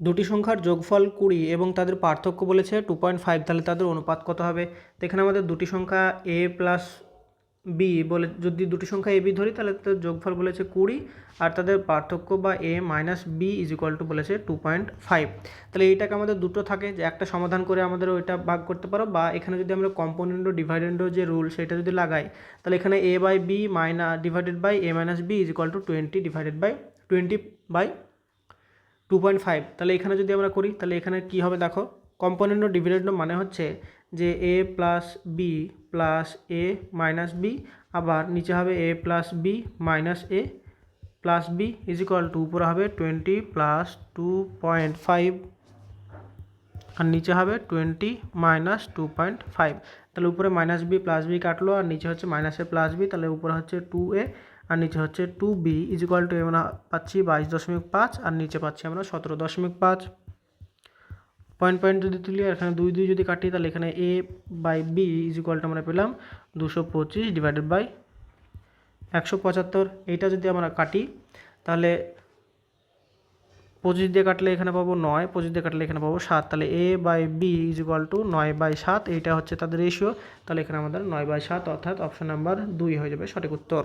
দুটি সংখ্যার যোগফল কুড়ি এবং তাদের পার্থক্য বলেছে টু পয়েন্ট ফাইভ তাহলে তাদের অনুপাত কত হবে? তো এখানে আমাদের দুটি সংখ্যা এ প্লাস বি বলে, যদি দুটি সংখ্যা এ বি ধরি, তাহলে তাদের যোগফল বলেছে কুড়ি আর তাদের পার্থক্য বা A minus B is equal to বলেছে টু পয়েন্ট ফাইভ তাহলে এইটাকে আমাদের দুটো থাকে, যে একটা সমাধান করে আমাদের ওইটা ভাগ করতে পারো বা এখানে যদি আমরা কম্পোনেন্ট ডিভাইডেন্ডো যে রুল সেটা যদি লাগাই, তাহলে এখানে A by B minus divided by A minus B is equal to twenty divided by twenty by two point five তাহলে এখানে যদি আমরা করি, তাহলে এখানে কী হবে দেখো? কম্পোনেন্ট ও ডিভিডেন্ড মানে হচ্ছে যে A plus B plus A minus B আবার নিচে হবে A plus B minus A plus B is equal to উপরে হবে twenty plus two point five আর নিচে হবে twenty minus two point five তাহলে উপরে মাইনাস বি প্লাস বি কাটলো, আর নিচে হচ্ছে মাইনাস এ প্লাস বি তাহলে উপরে হচ্ছে টু এ আর নিচে হচ্ছে two B is equal to আমরা পাচ্ছি বাইশ দশমিক পাঁচ, আর নিচে পাচ্ছি আমরা সতেরো দশমিক পাঁচ। পয়েন্ট পয়েন্ট যদি তুলি, আর এখানে দুই দুই যদি কাটি, তাহলে এখানে A by B is equal to আমরা পেলাম দুশো পঁচিশ ডিভাইডেড বাই একশো পঁচাত্তর। এইটা যদি আমরা কাটি, তাহলে পঁচিশ দিয়ে কাটলে এখানে পাবো নয়, পঁচিশ দিয়ে কাটলে এখানে পাবো সাত। তাহলে a by b is equal to নয় বাই সাত, এইটা হচ্ছে তাদের রেশিও তাহলে এখানে আমাদের নয় বাই সাত অর্থাৎ অপশন নাম্বার দুই হয়ে যাবে সঠিক উত্তর।